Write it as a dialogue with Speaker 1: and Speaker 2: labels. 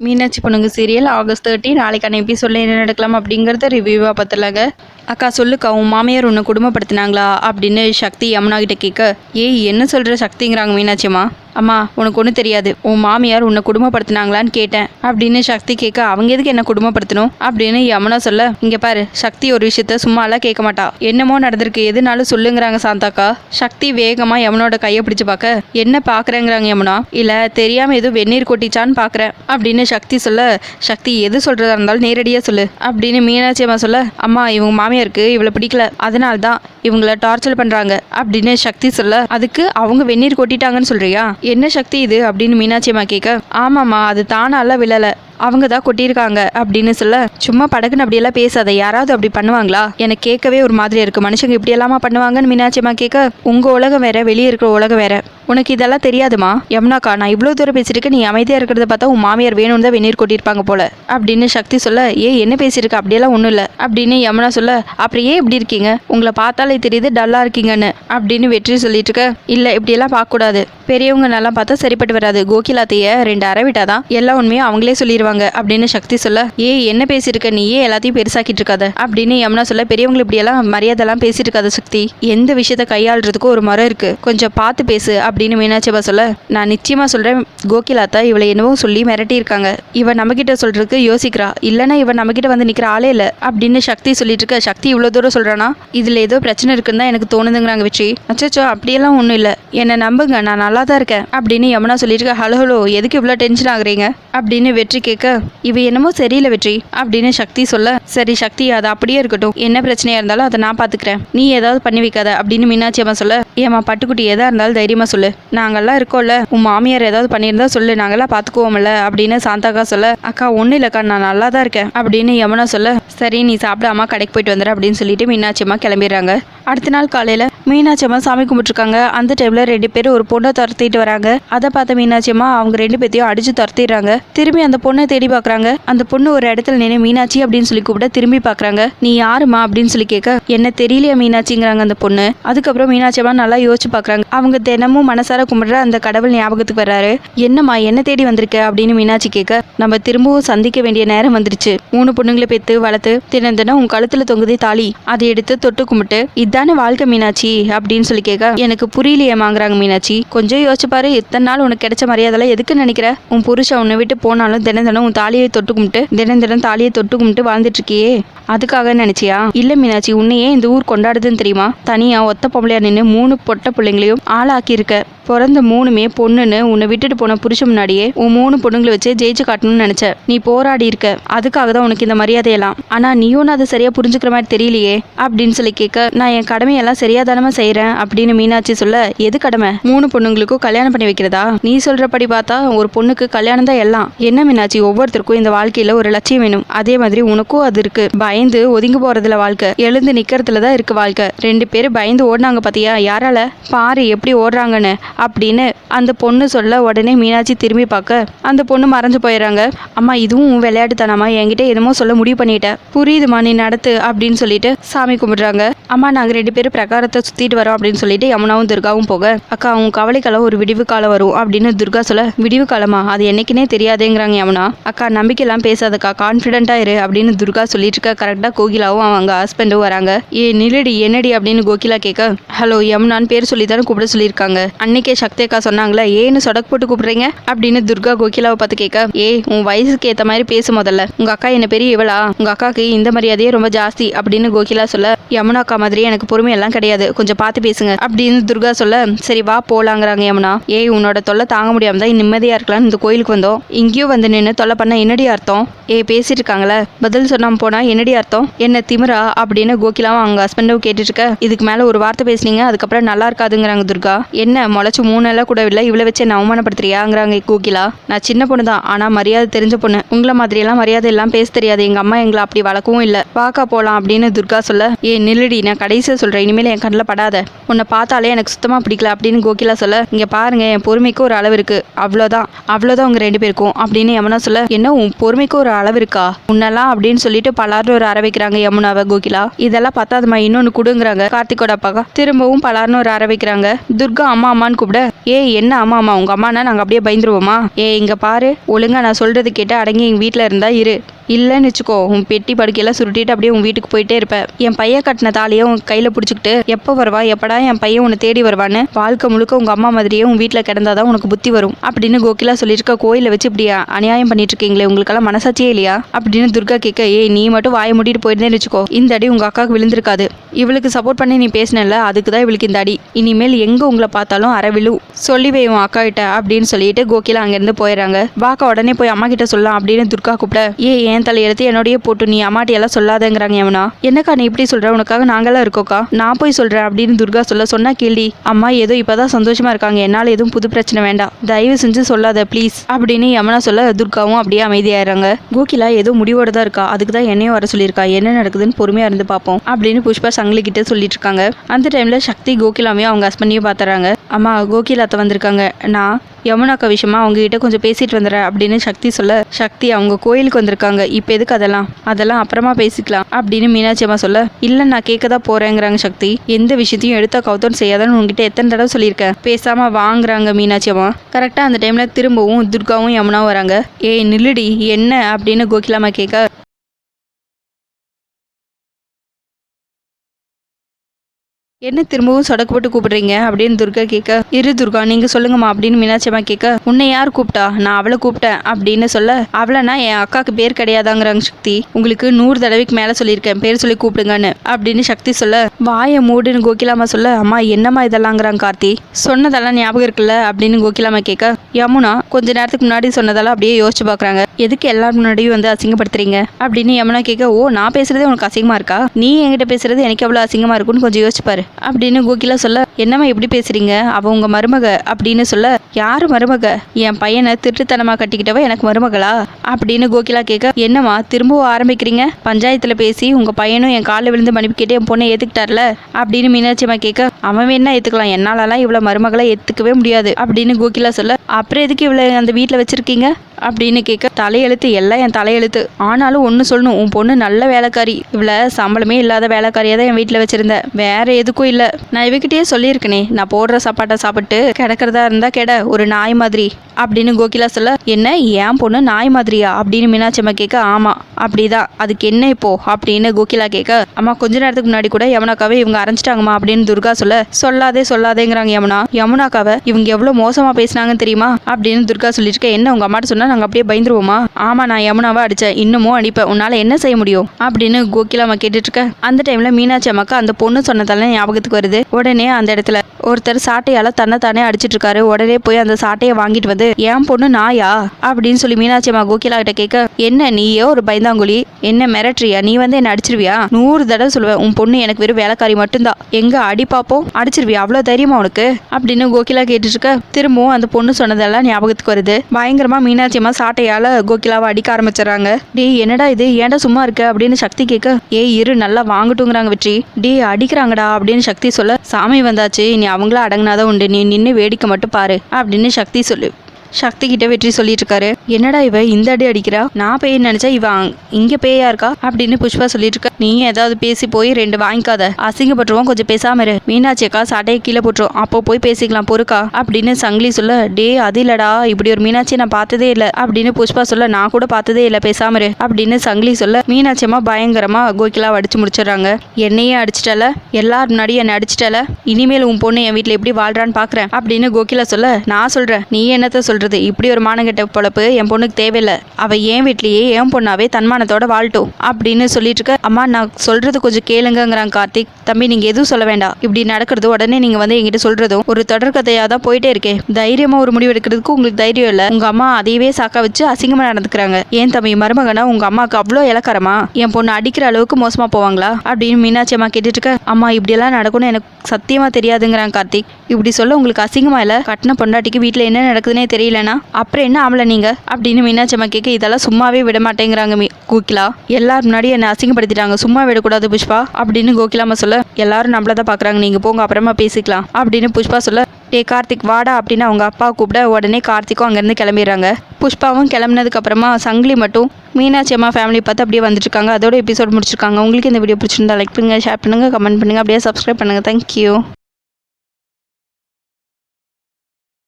Speaker 1: மீனாட்சி பொண்ணுங்க serial August thirty நாளைக்கான எபிசோடில் என்ன நடக்கலாம் அப்படிங்கிறத ரிவ்யூவாக பார்த்துலாங்க அக்கா சொல்லுக்கா உன் மாமியார் உன்னை குடும்பப்படுத்தினாங்களா அப்படின்னு சக்தி யமுனா கிட்ட கேட்க ஏய் என்ன சொல்கிற சக்திங்கிறாங்க மீனாட்சியம்மா? அம்மா உனக்கு ஒன்றும் தெரியாது. உன் மாமியார் உன்னை குடும்பப்படுத்தினாங்களான்னு கேட்டேன். அப்படின்னு சக்தி கேட்க அவங்க எதுக்கு என்ன குடும்பப்படுத்தணும்? அப்படின்னு யமுனா சொல்ல இங்கே பாரு சக்தி ஒரு விஷயத்த சும்மாலாம் கேட்க மாட்டா. என்னமோ நடந்திருக்கு எதுனாலும் சொல்லுங்கிறாங்க சாந்தாக்கா. சக்தி வேகமாக யமுனோட கையை பிடிச்சு பார்க்க என்ன பார்க்குறேங்கிறாங்க யமுனா? இல்லை தெரியாமல் எதுவும் வெந்நீர் கொட்டிச்சான்னு பார்க்குறேன் அப்படின்னு சக்தி சொல்ல சக்தி எது சொல்கிறதா இருந்தாலும் நேரடியாக சொல்லு. அப்படின்னு மீனாட்சி அம்மா சொல்ல அம்மா இவங்க மாமியாருக்கு இவளை பிடிக்கல. அதனால தான் இவங்கள டார்ச்சர் பண்றாங்க. அப்படின்னு சக்தி சொல்ல அதுக்கு அவங்க வெந்நீர் கொட்டிட்டாங்கன்னு சொல்றியா? என்ன சக்தி இது? அப்படின்னு மீனாட்சி அம்மா கேட்க ஆமாம்மா அது தானால விழலை. அவங்க தான் கொட்டியிருக்காங்க அப்படின்னு சொல்ல சும்மா படக்குன்னு அப்படியெல்லாம் பேசாத யாராவது அப்படி பண்ணுவாங்களா? எனக்கு கேட்கவே ஒரு மாதிரி இருக்கு. மனுஷங்க இப்படி எல்லாமா பண்ணுவாங்கன்னு மீனாட்சி அம்மா கேட்க உங்க உலகம் வேற வெளியே இருக்கிற உலகம் வேற. உனக்கு இதெல்லாம் தெரியாதுமா? யமுனாக்கா நான் இவ்வளோ தூரம் பேசியிருக்கேன் நீ அமைதியாக இருக்கிறத பார்த்தா உன் மாமியார் வேணும்னு தான் வெந்நீர் கொட்டியிருப்பாங்க போல. அப்படின்னு சக்தி சொல்ல ஏ என்ன பேசியிருக்க? அப்படியெல்லாம் ஒன்றும் இல்லை. அப்படின்னு யமுனா சொல்ல அப்புறம் ஏன் இப்படி இருக்கீங்க? உங்களை பார்த்தாலே தெரியுது டல்லாக இருக்கீங்கன்னு. அப்படின்னு வெற்றி சொல்லிட்டு இருக்க இல்லை இப்படியெல்லாம் பார்க்கக்கூடாது. பெரியவங்க நல்லா பார்த்தா சரிப்பட்டு வராது. கோகிலாத்தைய ரெண்டு அரை விட்டாதான் எல்லா உண்மையும் அவங்களே சொல்லிடுவாங்க அப்படின்னு சக்தி சொல்ல ஏ என்ன பேசியிருக்க? நீ ஏன் எல்லாத்தையும் பெருசாக்கிட்டு இருக்காத. அப்படின்னு யமுனா சொல்ல பெரியவங்களை இப்படியெல்லாம் மரியாதைலாம் பேசிட்டு இருக்காத சக்தி. எந்த விஷயத்த கையாளுறதுக்கும் ஒரு மரம் இருக்கு. கொஞ்சம் பார்த்து பேசு. அப்படின்னு மீனாட்சிபா சொல்ல நான் நிச்சயமா சொல்றேன் கோகிலாத்தா இவளை என்னவோ சொல்லி மிரட்டி இருக்காங்க இவ நம்மகிட்ட சொல்றதுக்கு யோசிக்கிறா. இல்லைன்னா இவன் நம்மகிட்ட வந்து நிக்கிற ஆளே இல்லை. அப்படின்னு சக்தி சொல்லிட்டு இருக்க சக்தி இவ்வளோ தூரம் சொல்றானா இதுல ஏதோ பிரச்சனை இருக்குன்னு தான் எனக்கு தோணுதுங்கிறாங்க வச்சு. அச்சோ அப்படியெல்லாம் ஒன்றும் இல்லை. என்னை நம்புங்க நான் நல்லா தான் இருக்கேன். அப்படின்னு யமுனா சொல்லிட்டு இருக்க ஹலோ ஹலோ எதுக்கு இவ்வளோ டென்ஷன் ஆகுறீங்க? அப்படின்னு வெற்றி கேட்க இவ என்னமோ சரியில்லை வெற்றி அப்படின்னு சக்தி சொல்ல சரி சக்தி அது அப்படியே இருக்கட்டும். என்ன பிரச்சனையா இருந்தாலும் அதை நான் பாத்துக்கிறேன். நீ ஏதாவது பண்ணி வைக்காத அப்படின்னு மீனாட்சி அம்மா சொல்ல ஏம்மா பட்டுக்குட்டி எதா இருந்தாலும் தைரியமா சொல்லு. நாங்கெல்லாம் இருக்கோம்ல. உன் மாமியார் ஏதாவது பண்ணியிருந்தா சொல்லு. நாங்கெல்லாம் பாத்துக்குவோம்ல அப்படின்னு சாந்தாக்கா சொல்ல அக்கா ஒன்றும் இல்லைக்கா. நான் நல்லா தான் இருக்கேன் அப்படின்னு யமுனா சொல்ல சரி நீ சாப்பிடாம கடைக்கு போயிட்டு வந்துடு அப்படின்னு சொல்லிட்டு மீனாட்சி அம்மா கிளம்பிடுறாங்க. அடுத்த நாள் காலையில மீனாட்சி அம்மா சாமி கும்பிட்டுருக்காங்க. அந்த டைம்ல ரெண்டு பேரும் ஒரு பொண்ணை துரத்திட்டு வராங்க. அதை பார்த்த மீனாட்சி அம்மா அவங்க ரெண்டு பேத்தையும் அடிச்சு துரத்திடுறாங்க. திரும்பி அந்த பொண்ணை தேடி பார்க்கறாங்க அந்த பொண்ணு ஒரு இடத்துல நின்று மீனாட்சி அப்படின்னு சொல்லி கூப்பிட திரும்பி பார்க்கறாங்க நீ யாருமா அப்படின்னு சொல்லி கேட்க என்ன தெரியலையா மீனாட்சிங்கிறாங்க அந்த பொண்ணு. அதுக்கப்புறம் மீனாட்சி அம்மா நல்லா யோசிச்சு பார்க்கறாங்க அவங்க தினமும் மனசார கும்பிடுற அந்த கடவுள் ஞாபகத்துக்கு வர்றாரு. என்னம்மா என்ன தேடி வந்திருக்க? அப்படின்னு மீனாட்சி கேட்க நம்ம திரும்பவும் சந்திக்க வேண்டிய நேரம் வந்துருச்சு. மூணு பொண்ணுங்களை பெத்து வளர்த்து தினம் தினம் உன் கழுத்துல தொங்குதே தாலி. அதை எடுத்து தொட்டு கும்பிட்டு இதானே வாழ்க்கை மீனாட்சி? அப்படின்னு சொல்லி கேட்க எனக்கு புரியலையேமாங்கிறாங்க மீனாட்சி. கொஞ்சம் யோசிச்சு பாரு. இத்தனை நாள் உனக்கு கிடைச்ச மரியாதைலாம் எதுக்கு நினைக்கிற? உன் புருஷன் உன்னை விட்டு போனாலும் தினம் தினம் உன் தாலியை தொட்டு கும்பிட்டு தினம் தினம் தாலியை தொட்டு கும்பிட்டு வாழ்ந்துட்டு இருக்கியே அதுக்காக நினைச்சியா? இல்ல மீனாட்சி உன்னையே இந்த ஊர் கொண்டாடுதுன்னு தெரியுமா? தனியா ஒத்த பொம்பளையா நின்று மூணு பொட்ட பிள்ளைங்களையும் ஆளாக்கி இருக்க பிறந்த மூணுமே பொண்ணுன்னு உன்னை விட்டுட்டு போன புருஷன் முன்னாடியே உன் மூணு பொண்ணுங்களை வச்சு ஜெயிச்சு காட்டணும்னு நினைச்ச. நீ போராடி இருக்க அதுக்காக தான் உனக்கு இந்த மரியாதையெல்லாம். ஆனா நீயும் அதை சரியா புரிஞ்சுக்கிற மாதிரி தெரியலையே அப்படின்னு சொல்லி கேட்க நான் என் கடமையெல்லாம் சரியா தானமா செய்யறேன் அப்படின்னு மீனாட்சி சொல்ல எது கடமை? மூணு பொண்ணுங்களுக்கும் கல்யாணம் பண்ணி வைக்கிறதா? நீ சொல்றபடி பார்த்தா ஒரு பொண்ணுக்கு கல்யாணம் தான் எல்லாம். என்ன மீனாட்சி ஒவ்வொருத்தருக்கும் இந்த வாழ்க்கையில ஒரு லட்சியம் வேணும். அதே மாதிரி உனக்கும் அது இருக்கு. பயந்து ஒதுங்கி போறதுல வாழ்க்கை. எழுந்து நிக்கிறதுல தான் இருக்கு வாழ்க்கை. ரெண்டு பேரும் பயந்து ஓடினாங்க பாத்தியா? யாரால? பாரு எப்படி ஓடுறாங்கன்னு. அப்படின்னு அந்த பொண்ணு சொல்ல உடனே மீனாட்சி திரும்பி பார்க்க அந்த பொண்ணு மறைஞ்சு போயிடுறாங்க. அம்மா இதுவும் விளையாட்டுத்தனமா? என்கிட்ட என்னமோ சொல்ல முடிவு பண்ணிட்டேன் புரியுதுமா நீ நடத்து அப்படின்னு சொல்லிட்டு சாமி கும்பிடுறாங்க. அம்மா நாங்க ரெண்டு பேரும் பிரகாரத்தை சுத்திட்டு வரோம் அப்படின்னு சொல்லிட்டு யமுனாவும் துர்காவும் போக அக்கா அவங்க கவலைக்கெல்லாம் ஒரு விடிவு காலம் வரும் அப்படின்னு துர்கா சொல்ல விடிவு காலமா? அது என்னைக்குனே தெரியாதேங்கிறாங்க யமுனா. அக்கா நம்பிக்கையெல்லாம் பேசாதக்கா கான்ஃபிடென்ட்டாக இரு அப்படின்னு துர்கா சொல்லிட்டு இருக்க கரெக்டாக கோகிலாவும் அவங்க ஹஸ்பண்டும் வராங்க. ஏ நிலடி என்னடி அப்படின்னு கோகிலா கேட்க ஹலோ யமுனான்னு பேர் சொல்லி தானே கூப்பிட சொல்லியிருக்காங்க. அன்னைக்கே சக்தி அக்கா சொன்னாங்களே ஏன்னு சொடக் போட்டு கூப்பிடுறீங்க? அப்படின்னு துர்கா கோகிலாவை பார்த்து கேட்க ஏ உன் வயசுக்கு ஏற்ற மாதிரி பேசு முதல்ல. உங்க அக்கா என்ன பெரிய இவளா? உங்க அக்காக்கு இந்த மரியாதையே ரொம்ப ஜாஸ்தி. அப்படின்னு கோகிலா சொல்ல யமுனா அக்கா மாதிரி எனக்கு பொறுமையெல்லாம் கிடையாது. கொஞ்சம் பார்த்து பேசுங்க. அப்படின்னு துர்கா சொல்ல சரி வா போலாங்கிறாங்க யமுனா. ஏய் உன்னோட தொல்லை தாங்க முடியாம தான் நிம்மதியா இருக்கலாம்னு இந்த கோயிலுக்கு வந்தோம். இங்கேயும் வந்து நின்று தொலை பண்ண என்னடி அர்த்தம்? ஏ பேசிட்டு இருக்காங்களே பதில் சொல்லாம போனா என்னடி அர்த்தம்? என்ன திமிரா? அப்படின்னு கோகிலாவும் அவங்க ஹஸ்பண்டும் கேட்டுட்டு இருக்க இதுக்கு மேல ஒரு வார்த்தை பேசுனீங்க அதுக்கப்புறம் நல்லா இருக்காதுங்கிறாங்க துர்கா. என்ன முளைச்சு மூணு எல்லாம் கூட இல்லை இவ்வளோ வச்சு என்ன அவமானப்படுத்துறியாங்கிறாங்க கோகிலா. நான் சின்ன பொண்ணு தான் ஆனா மரியாதை தெரிஞ்ச பொண்ணு. உங்களை மாதிரியெல்லாம் மரியாதை எல்லாம் பேச தெரியாது. எங்க அம்மா எங்களை அப்படி வளர்க்கவும் இல்லை. வாக்கா போலாம் அப்படின்னு துர்கா சொல்ல ஏ நில்லடி நான் கடைசியா சொல்றேன். இனிமேல் என் கண்ணில் படாத. உன்னை பார்த்தாலே எனக்கு சுத்தமா பிடிக்கல அப்படின்னு கோகிலா சொல்ல இங்க பாருங்க என் பொறுமைக்கு ஒரு அளவு இருக்கு. அவ்வளோதான் அவ்வளோதான் உங்க ரெண்டு பேருக்கும் அப்படின்னு யமுனா சொல்ல என்ன உன் பொறுமைக்கு ஒரு அளவு இருக்கா? உன்னெல்லாம் அப்படின்னு சொல்லிட்டு பலார்னு ஒரு அற வைக்கிறாங்க யமுனாவை கோகிலா. இதெல்லாம் பத்தாதுமா இன்னொன்னு கொடுங்குறாங்க. கார்த்திகோட அப்பாக்கா திரும்பவும் பலார்னு ஒரு அற வைக்கிறாங்க. துர்கா அம்மா அம்மான்னு கூப்பிட. ஏய் என்ன அம்மா அம்மா? உங்க அம்மானா நாங்க அப்படியே பயந்துருவோமா? ஏ இங்க பாரு. ஒழுங்கா நான் சொல்றது கேட்டு அடங்கி எங்க வீட்டுல இருந்தா இரு. இல்லைன்னு வச்சுக்கோ உன் பெட்டி படுக்கையெல்லாம் சுருட்டிட்டு அப்படியே உன் வீட்டுக்கு போயிட்டே இருப்ப. என் பையன் கட்டின தாலியை உன் கையில் பிடிச்சிக்கிட்டு எப்போ வருவா எப்படா என் பையன் உன்னை தேடி வருவான்னு வாழ்க்கை முழுக்க உங்கள் அம்மா மாதிரியே உன் வீட்டில் கிடந்தாதான் உனக்கு புத்தி வரும். அப்படின்னு கோகிலா சொல்லியிருக்க கோயிலை வச்சு இப்படி அநியாயம் பண்ணிட்டு இருக்கீங்களே உங்களுக்கெல்லாம் மனசாட்சியே இல்லையா? அப்படின்னு துர்கா கேட்க ஏய் நீ மட்டும் வாயை மூடிட்டு போயிருந்தேன்னு வச்சுக்கோ இந்த அடி உங்கள் அக்காவுக்கு விழுந்திருக்காது. இவளுக்கு சப்போர்ட் பண்ணி நீ பேசினல அதுக்கு தான் இவளுக்கு இந்த அடி. இனிமேல் எங்கே உங்களை பார்த்தாலும் அறவிழு சொல்லி வை உன் அக்கா கிட்ட அப்படின்னு சொல்லிட்டு கோகிலா அங்கேருந்து போயிடுறாங்க வாக்கா உடனே போய் அம்மா கிட்ட சொல்லலாம் அப்படின்னு துர்கா கூப்பிட. ஏ என் தலையெழுத்து என்னோடய போட்டு நீ அம்மாட்டியெல்லாம் சொல்லாதேங்கிறாங்க எவனா என்னக்கா நீ இப்படி சொல்ற? உனக்காக நாங்களாம் இருக்கோக்கா? நான் போய் சொல்றேன் அப்படின்னு துர்கா சொல்ல சொன்னா கேள்வி அம்மா ஏதோ இப்பதான் சந்தோஷமா இருக்காங்க. என்னால எதுவும் புது பிரச்சனை வேண்டாம். தயவு செஞ்சு சொல்லாத ப்ளீஸ். அப்படின்னு யமுனா சொல்ல துர்காவும் அப்படியே அமைதியாயிறாங்க. கோகிலா ஏதோ முடிவோட தான் இருக்கா. அதுக்கு தான் என்னையும் வர சொல்லியிருக்கா. என்ன நடக்குதுன்னு பொறுமையா இருந்து பார்ப்போம் அப்படின்னு புஷ்பா சங்கிலி கிட்ட சொல்லிட்டு இருக்காங்க. அந்த டைம்ல சக்தி கோகிலாவையும் அவங்க ஹஸ்பண்டையும் பார்த்துறாங்க. அம்மா கோகிலாத்த வந்திருக்காங்க. நான் யமுனாக்கா விஷயமா அவங்ககிட்ட கொஞ்சம் பேசிட்டு வந்துடுறேன் அப்படின்னு சக்தி சொல்ல சக்தி அவங்க கோயிலுக்கு வந்திருக்காங்க. இப்போ எதுக்கு அதெல்லாம்? அதெல்லாம் அப்புறமா பேசிக்கலாம் அப்படின்னு மீனாட்சி அம்மா சொல்ல இல்லை நான் கேட்க தான் போறேங்கிறாங்க சக்தி. எந்த விஷயத்தையும் எடுத்தா கௌதம் செய்யாதான்னு உங்ககிட்ட எத்தனை தடவை சொல்லியிருக்கேன் பேசாம வாங்குறாங்க மீனாட்சி அம்மா. கரெக்டாக அந்த டைம்ல திரும்பவும் துர்காவும் யமுனாவும் வராங்க. ஏய் நில்லுடி. என்ன? அப்படின்னு கோகிலாமா கேட்க என்ன திரும்பவும் சடக்கு போட்டு கூப்பிடுறீங்க? அப்படின்னு துர்கா கேட்க இரு துர்கா நீங்க சொல்லுங்கம்மா அப்படின்னு மீனாட்சி அம்மா கேட்க உன்னை யார் கூப்பிட்டா? நான் அவளை கூப்பிட்டேன் அப்படின்னு சொல்ல அவளைனா என் அக்காக்கு பேர் கிடையாதாங்கிறாங்க சக்தி. உங்களுக்கு நூறு தடவைக்கு மேல சொல்லியிருக்கேன் பேர் சொல்லி கூப்பிடுங்கன்னு அப்படின்னு சக்தி சொல்ல வாயை மூடுன்னு கோகிலாமா சொல்ல அம்மா என்னம்மா இதெல்லாங்கிறாங்க கார்த்தி? சொன்னதெல்லாம் ஞாபகம் இருக்குல்ல அப்படின்னு கோகிலாமா கேட்க யமுனா கொஞ்ச நேரத்துக்கு முன்னாடி சொன்னதெல்லாம் அப்படியே யோசிச்சு பாக்குறாங்க. எதுக்கு எல்லாரும் முன்னாடியும் வந்து அசிங்கப்படுத்துறீங்க? அப்படின்னு யமுனா கேட்க ஓ நான் பேசுறதே உனக்கு அசிங்கமா இருக்கா? நீ என்கிட்ட பேசுறது எனக்கு எவ்வளவு அசிங்கமா இருக்குன்னு கொஞ்சம் யோசிச்சு பாரு. அப்படின்னு கோகிலா சொல்ல என்னம்மா எப்படி பேசுறீங்க? அவ உங்க மருமக. அப்படின்னு சொல்ல யாரு மருமக? என் பையனை திருட்டுத்தனமா கட்டிக்கிட்டவ எனக்கு மருமகளா? அப்படின்னு கோகிலா கேட்க என்னம்மா திரும்பவும் ஆரம்பிக்கிறீங்க? பஞ்சாயத்துல பேசி உங்க பையனும் என் காலில் விழுந்து மன்னிப்பு கேட்டு என் பொண்ணை ஏத்துக்கிட்டார்ல? அப்படின்னு மீனாட்சி அம்மா கேட்க அவன் வேணா ஏத்துக்கலாம். என்னாலலாம் இவ்வளவு மருமகளை ஏத்துக்கவே முடியாது. அப்படின்னு கோகிலா சொல்ல அப்புறம் எதுக்கு இவ்வளவு அந்த வீட்டில் வச்சிருக்கீங்க? அப்படின்னு கேட்க தலையெழுத்து எல்லாம் என் தலையெழுத்து. ஆனாலும் ஒன்று சொல்லணும் உன் பொண்ணு நல்ல வேலைக்காரி. இவ்வளோ சம்பளமே இல்லாத வேலைக்காரியாக தான் என் வீட்டில் வச்சுருந்தேன் வேற எதுக்கும் இல்லை. நான் இவகிட்டயே சொல்லியிருக்கனே நான் போடுற சாப்பாட்டை சாப்பிட்டு கிடக்கிறதா இருந்தா கெட ஒரு நாய் மாதிரி. அப்படின்னு கோகிலா சொல்ல என்ன ஏன் பொண்ணு நாய் மாதிரியா? அப்படின்னு மீனாட்சி அம்மா கேட்க ஆமா அப்படிதான். அதுக்கு என்ன இப்போ? அப்படின்னு கோகிலா கேட்க அம்மா கொஞ்ச நேரத்துக்கு முன்னாடி கூட யமுனாக்காவை இவங்க அரைஞ்சிட்டாங்கம்மா அப்படின்னு துர்கா சொல்ல சொல்லாதே சொல்லாதேங்கிறாங்க யமுனா. யமுனாக்காவை இவங்க எவ்வளோ மோசமா பேசினாங்கன்னு தெரியுமா? அப்படின்னு துர்கா சொல்லிட்டு என்ன உங்க அம்மாட்ட சொன்னா நாங்கள் அப்படியே பயந்துருவோமா? ஆமா நான் யமுனாவை அடிச்சேன் இன்னமும் அடிப்பேன் உன்னால என்ன செய்ய முடியும்? அப்படின்னு கோகிலா அம்மா கேட்டுட்டு இருக்க அந்த டைம்ல மீனாட்சி அம்மாக்கு அந்த பொண்ணு சொன்னதெல்லாம் ஞாபகத்துக்கு வருது. உடனே அந்த இடத்துல ஒருத்தர் சாட்டையால தன்னை தானே அடிச்சிட்டு இருக்காரு உடனே போய் அந்த சாட்டையை வாங்கிட்டு வந்து என் பொண்ணு நாயா? அப்படின்னு சொல்லி மீனாட்சி அம்மா கோகிலா கிட்ட கேட்க என்ன நீயே ஒரு பயந்தாங்குழி? என்ன மிரட்டுறியா? நீ வந்து என்ன அடிச்சிருவியா? நூறு தடவை சொல்லுவேன். உன் பொண்ணு எனக்கு வெறும் வேலைக்காரி மட்டும்தான். எங்க அடி பாப்போம்? அடிச்சிருவியா? அவ்வளோ தைரியமா உனக்கு? அப்படின்னு கோகிலா கேட்டுட்டு இருக்க திரும்பவும் அந்த பொண்ணு சொன்னதெல்லாம் ஞாபகத்துக்கு வருது. பயங்கரமா மீனாட்சி அம்மா சாட்டையால கோகிலாவை அடிக்க ஆரம்பிச்சிடறாங்க. டே என்னடா இது? ஏன்டா சும்மா இருக்க? அப்படின்னு சக்தி கேட்க ஏய் இரு. நல்லா வாங்கட்டுங்கிறாங்க வெற்றி. டேய் அடிக்கிறாங்கடா. அப்படின்னு சக்தி சொல்ல சாமி வந்தாச்சு நீ அவங்கள அடங்கினாதான் உண்டு. நீ நின்று வேடிக்கை மட்டும் பாரு அப்படின்னு சக்தி சொல்லு. சக்தி கிட்ட வெற்றி சொல்லிட்டு இருக்காரு என்னடா இவ இந்த அடி அடிக்கிறா? நான் பேய் நினைச்சா இவ இங்க பேயா இருக்கா? அப்படின்னு புஷ்பா சொல்லிட்டு இருக்கா நீ ஏதாவது பேசி போய் ரெண்டு வாங்கிக்காத. அசிங்கப்பட்டுருவோம் கொஞ்சம் பேசாம இரு. மீனாட்சி அக்கா சட்டையை கீழே போட்டுரும். அப்போ போய் பேசிக்கலாம் பொறுக்கா? அப்படின்னு சங்கிலி சொல்ல டே அது இல்லடா. இப்படி ஒரு மீனாட்சி நான் பார்த்ததே இல்லை. அப்படின்னு புஷ்பா சொல்ல நான் கூட பார்த்ததே இல்லை. பேசாம இரு. அப்படின்னு சங்கிலி சொல்ல மீனாட்சியம்மா பயங்கரமா கோகிலா அடிச்சு முடிச்சிடுறாங்க. என்னையே அடிச்சிட்டல? எல்லார் முன்னாடி என்னை அடிச்சிட்டல? இனிமேல் உன் பொண்ணு என் வீட்டில் எப்படி வாழ்றான்னு பாக்குறேன். அப்படின்னு கோகிலா சொல்ல நான் சொல்றேன். நீ என்னத்த சொல்றது இப்படி ஒரு மானங்கெட்ட பொழப்பு என் பொண்ணுக்கு தேவையில்லை. அவ என் வீட்லயே என் பொண்ணாவே தன்மானத்தோட வாழ்ட்டும்? அப்படின்னு சொல்லிட்டு இருக்க அம்மா நான் சொல்றது கொஞ்சம் கேளுங்கங்கிறாங்க கார்த்திக். தம்பி நீங்க எதுவும் சொல்ல வேண்டாம். இப்படி நடக்கிறது உடனே நீங்க வந்து என்கிட்ட சொல்றதும் ஒரு தொடர்கதையா தான் போயிட்டே இருக்கே. தைரியமா ஒரு முடிவு எடுக்கிறதுக்கு உங்களுக்கு தைரியம் இல்லை. உங்க அம்மா அதையவே சாக்கா வச்சு அசிங்கமா நடந்துக்கிறாங்க. ஏன் தம்பி மருமகனா உங்க அம்மாவுக்கு அவ்வளோ இலக்கரமா என் பொண்ணு அடிக்கிற அளவுக்கு மோசமா போவாங்களா? அப்படின்னு மீனாட்சி அம்மா கேட்டுட்டு இருக்க அம்மா இப்படியெல்லாம் நடக்கும்னு எனக்கு சத்தியமா தெரியாதுங்கிறாங்க கார்த்திக். இப்படி சொல்ல உங்களுக்கு அசிங்கமா இல்ல? கட்டின பொண்டாட்டிக்கு வீட்டில் என்ன நடக்குதுன்னே தெரியலனா அப்புறம் என்ன ஆமலை நீங்கள் அப்படின்னு மீனாட்சி அம்மா கேட்க இதெல்லாம் சும்மாவே விட மாட்டேங்கிறாங்க மீ கோகிலா. எல்லார் முன்னாடி என்னை அசிங்கப்படுத்திட்டாங்க. சும்மா விடக்கூடாது புஷ்பா. அப்படின்னு கோகிலாமா சொல்ல எல்லாரும் நம்மள தான் பார்க்குறாங்க நீங்கள் போங்க அப்புறமா பேசிக்கலாம். அப்படின்னு புஷ்பா சொல்ல டே கார்த்திக் வாடா அப்படின்னு அவங்க அப்பா கூப்பிட உடனே கார்த்திக்கும் அங்கேருந்து கிளம்பிடுறாங்க. புஷ்பாவும் கிளம்புனதுக்கப்புறமா சங்கிலி மட்டும் மீனாட்சி அம்மா ஃபேமிலி பார்த்து அப்படியே வந்துட்டுருக்காங்க அதோட எபிசோட் முடிச்சிருக்காங்க. உங்களுக்கு இந்த வீடியோ பிடிச்சிருந்தா லைக் பண்ணுங்கள் ஷேர் பண்ணுங்கள் கமெண்ட் பண்ணுங்கள் அப்படியே சப்ஸ்கிரைப் பண்ணுங்கள் தேங்க்யூ